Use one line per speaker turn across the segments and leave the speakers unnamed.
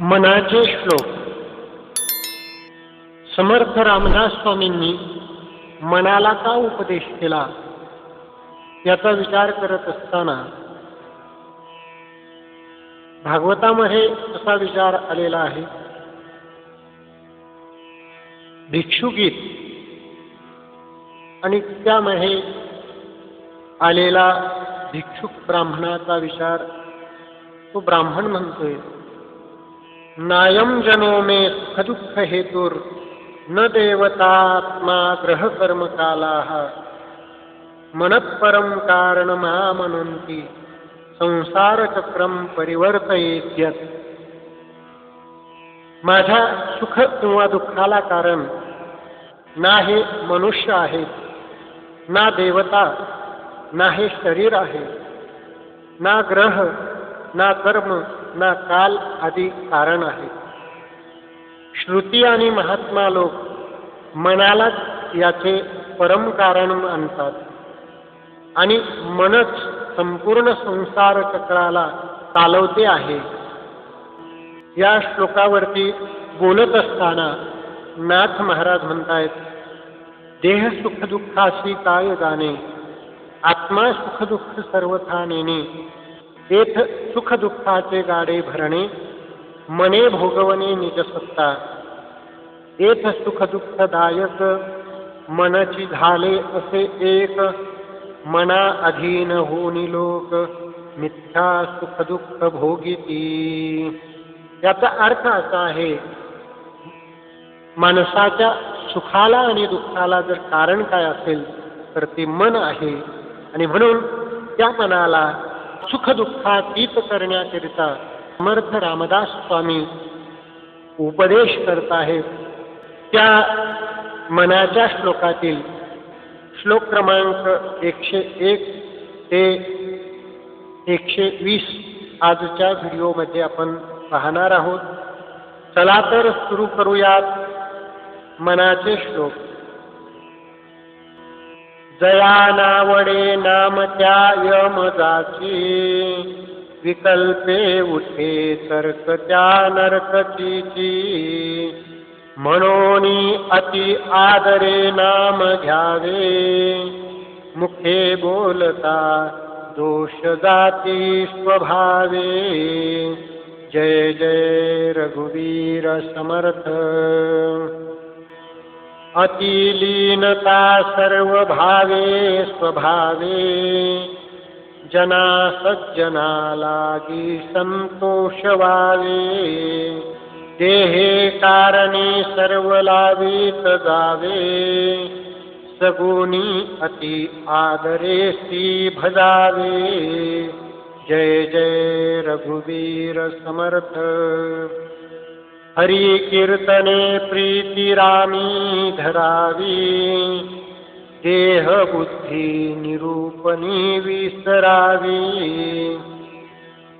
मनाचे श्लोक. समर्थ रामदास स्वामींनी मनाला का उपदेश केला? याचा विचार करत असताना भागवतामध्ये असा विचार आलेला आहे. भिक्षुगीत. आणि त्यामध्ये आलेला भिक्षुक ब्राह्मणाचा विचार तो ब्राह्मण म्हणतोय. नायम जनो मे सुखदुःख हेतुर न देवतात्मा ग्रह कर्म काला मनत्परम कारण मामनंती संसार चक्रम परिवर्तयेत्यत माझ्या सुख किंवा दुःखाला कारण ना हे मनुष्य आहे ना देवता ना हे शरीर आहे ना ग्रह ना कर्म ना काल आदी कारण आहे. श्रुती आणि महात्मा लोक मनालाच याचे परम कारण मानतात आणि मनच संपूर्ण संसार चक्राला चालवते आहे. या श्लोकावरती बोलत असताना नाथ महाराज म्हणतायत देह सुखदुःखाशी काय जाणे? आत्मा सुखदुःख सर्वथा नेणे. तेथ सुखदुःखाचे गाडे भरणे मने भोगवणे निजसत्ता तेथ सुखदुःखदायक मनची झाले असे एक मना अधीन होनी लोक मिथ्या सुखदुःख भोगिती. याचा अर्थ असा आहे माणसाच्या सुखाला आणि दुःखाला जर कारण काय असेल तर ते मन आहे. आणि म्हणून त्या मनाला सुखदुःखातीत करण्याकरिता समर्थ रामदास स्वामी उपदेश करत आहेत. त्या मनाच्या श्लोकातील श्लोक क्रमांक एकशे एक ते एकशे वीस आजच्या व्हिडिओमध्ये आपण पाहणार आहोत. चला तर सुरू करूयात मनाचे श्लोक. जया नावडे नाम त्या यमजाची विकल्पे उठे तर्क त्या नरकतीची म्हणून अति आदरे नाम घ्यावे। मुखे बोलता दोष जाती स्वभावे। जय जय रघुवीर समर्थ। अतिलीनता सर्व भावे स्वभावे जना सज्जना लागी संतोष वावे देहे कारणे सर्व लावीत जावे सगुणी अति आदरे सी भजावे। जय जय रघुवीर समर्थ। हरी कीर्तने प्रीतिरामी धरावी। देह बुद्धी निरूपणी विसरावी।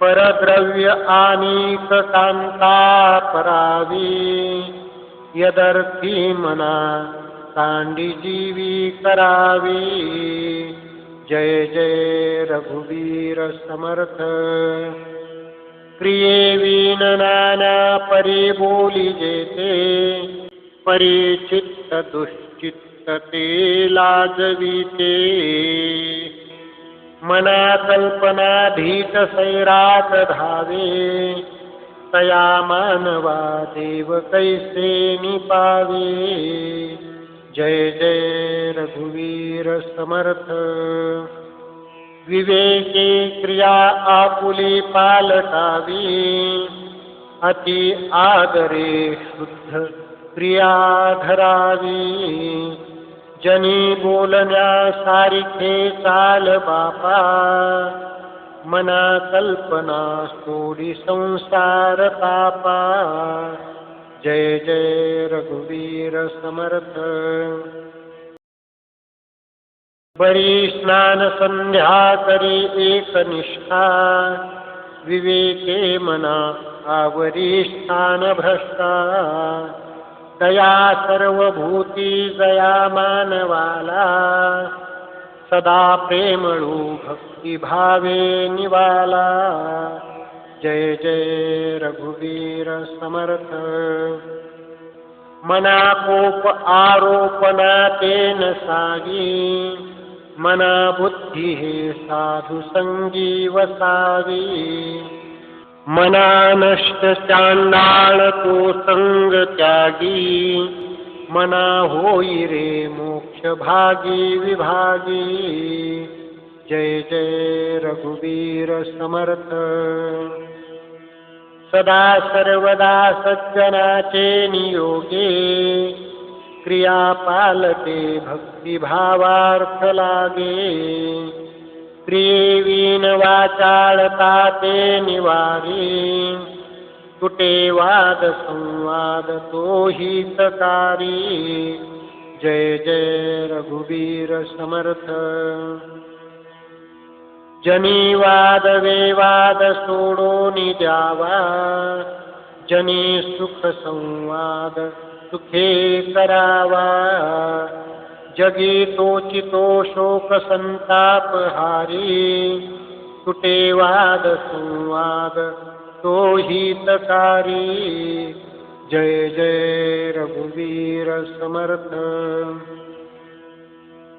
परद्रव्य आनिक कांता परावी। यदर्थी मना कांडी जीवी करावी। जय जय रघुवीर समर्थ। क्रियेवीन नाना परी बोली लाजविते मना कल्पना भीत सैराट धावे। तया मानवा देव कैसे निपावे। जय जय रघुवीर समर्थ। विवेके क्रिया आपुली पालटावी अति आदरे शुद्ध क्रिया धरावी। जनी बोलण्या सारिखे चाल बापा। मना कल्पना सोडी संसार तापा जय जय रघुवीर समर्थ। बरी स्नान संध्या करी एक निष्ठा विवेके मना आवरी स्थान भ्रष्टा दया सर्वभूती जया मानवाला। सदा प्रेमळू भक्ती भावे निवाला। जय जय रघुवीर समर्थ। मना कोप आरोपणा तेन सागी। मना बुद्धी हे साधु संगी वसावी मना नष्ट चांडाळ तो संग त्यागी मना होई रे मोक्ष भागी विभागी। जय जय रघुवीर समर्थ। सदा सर्वदा सज्जनाचे नियोगे क्रिया पालते भक्तिभावार्थ लागे क्रियेवीन वाचाळता ते निवारी कुटे वाद संवाद तो हितकारी। जय जय रघुवीर समर्थ। जनी वाद वेवाद सोडून द्यावा जनी सुख संवाद सुखे करावा जगी तोचितो शोक संताप हारी। कुटे वाद संवाद तो हितकारी जय जय रघुवीर समर्थ।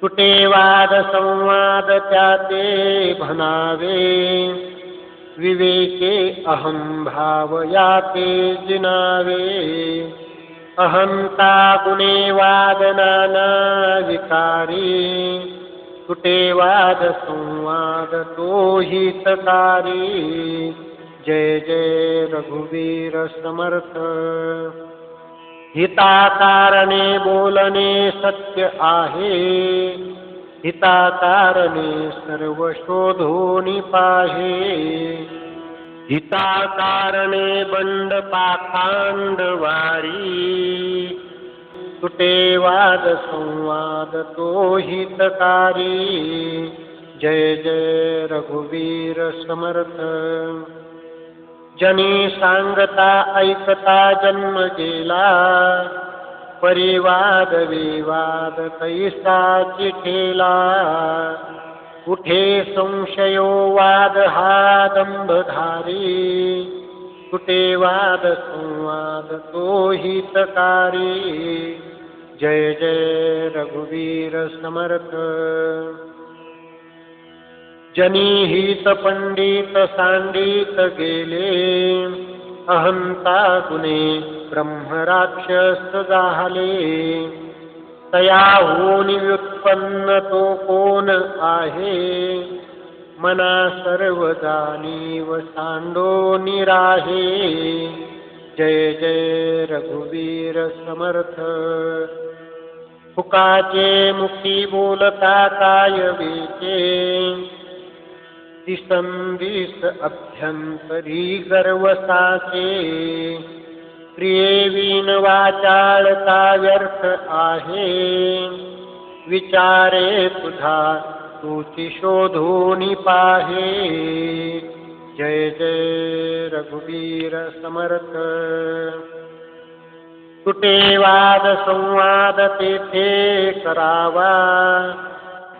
कुटे वाद संवाद त्याते भनावे। विवेके अहम भाव याते जिनावे। अहंता गुणे वादनाना विकारी कुटे वाद संवाद तो हितकारी जय जय रघुवीर समर्थ। हिताकारणे बोलणे सत्य आहे। हिताकारणे सर्व शोधोनी पाहे। हिताकारणे बंड पाखांड वारी तुटे वाद संवाद तो हितकारी जय जय रघुवीर समर्थ। जनी सांगता ऐकता जन्म गेला। परिवाद विवाद कैसा चिठेला। कुठे संशयो वाद दंभधारी कुठे वाद संवाद तो हितकारी जय जय रघुवीर समर्थ। जनी हित पंडित सांडित गेले। अहंता गुणे ब्रह्मराक्षस झाले तया होनी व्युत्पन्न तो कोण आहे. मना सर्व जाणीव सांडो निराहे. जय जय रघुवीर समर्थ. फुकाचे मुखी बोलता काय वेचे? दिसंदिस अभ्यंतरी गर्वसाचे प्रिये वाचाळता व्यर्थ आहे। विचारे तुझा तुची शोधून पाहे। जय जय रघुवीर समर्थ। तुटे वाद संवाद तेथे करावा।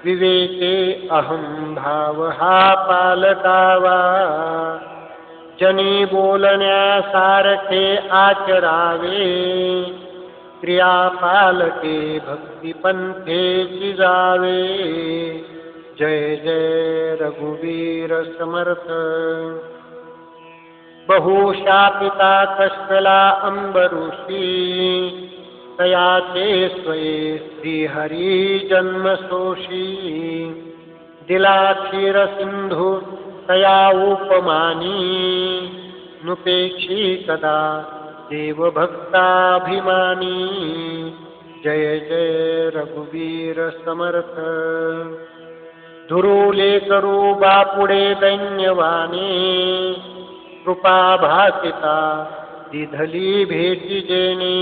विवेके अहम भाव हा पालकावा जनी बोलण्यासारखे आचरावे। क्रिया पालके भक्तिपंथेची जावे जय जय रघुवीर समर्थ। बहुशापिता कष्टला अंबरुषी तयाचे स्वये श्रीहरी जन्मसोषी दिला क्षीर सिंधू तया उपमानी। नुपेक्षी कदा देवभक्ताभिमानी। जय जय रघुवीर समर्थ। धुरुले करू बापुडे दैन्यवाने कृपा भासिता दिधली भेटी जेणे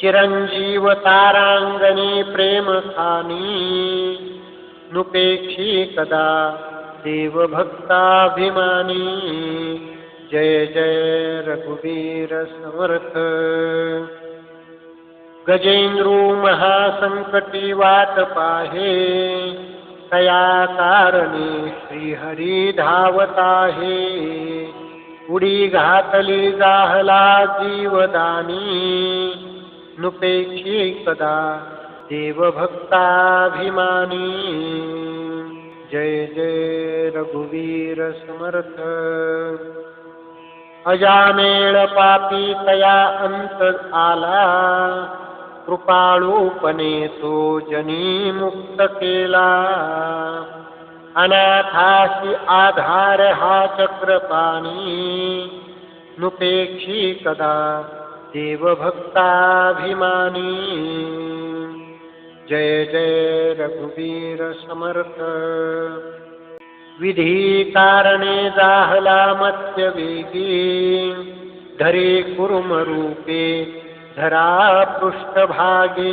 चिरंजीव तारांगणी प्रेम खानी। नुपेक्षी कदा देवभक्ताभिमानी जय जय रघुवीर समर्थ। गजेंद्रू महासंकटी वाट पाहे तया कारणे श्रीहरी धावत आहे उडी घातली जाहला जीवदानी नुपेक्षी कदा देवभक्ताभिमानी। जय जय रघुवीर समर्थ। अजामेळ पापी तया अंत आला कृपाळूपणे तो जनी मुक्त केला। अनाथाशी आधार हा चक्रपाणी नुपेक्षी कदा देवभक्ताभिमानी। जय जय रघुवीर समर्थ। विधी कारणे जाहला मत्स्य वेगी। धरे कुर्म रूपे धरा पृष्ठभागे।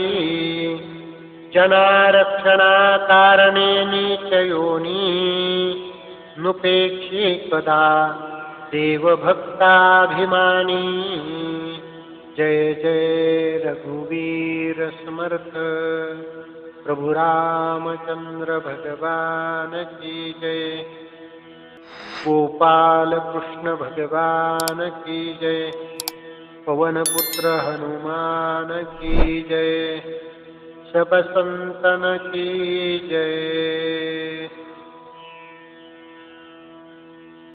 जनारक्षणा कारणे नीचयोनी नुपेक्षे कदा देवभक्ताभिमानी। जय जय रघुवीर समर्थ। प्रभु रामचंद्र भगवान की जय। गोपाल कृष्ण भगवान की जय। पवन पुत्र हनुमान की जय। सब संतन की जय।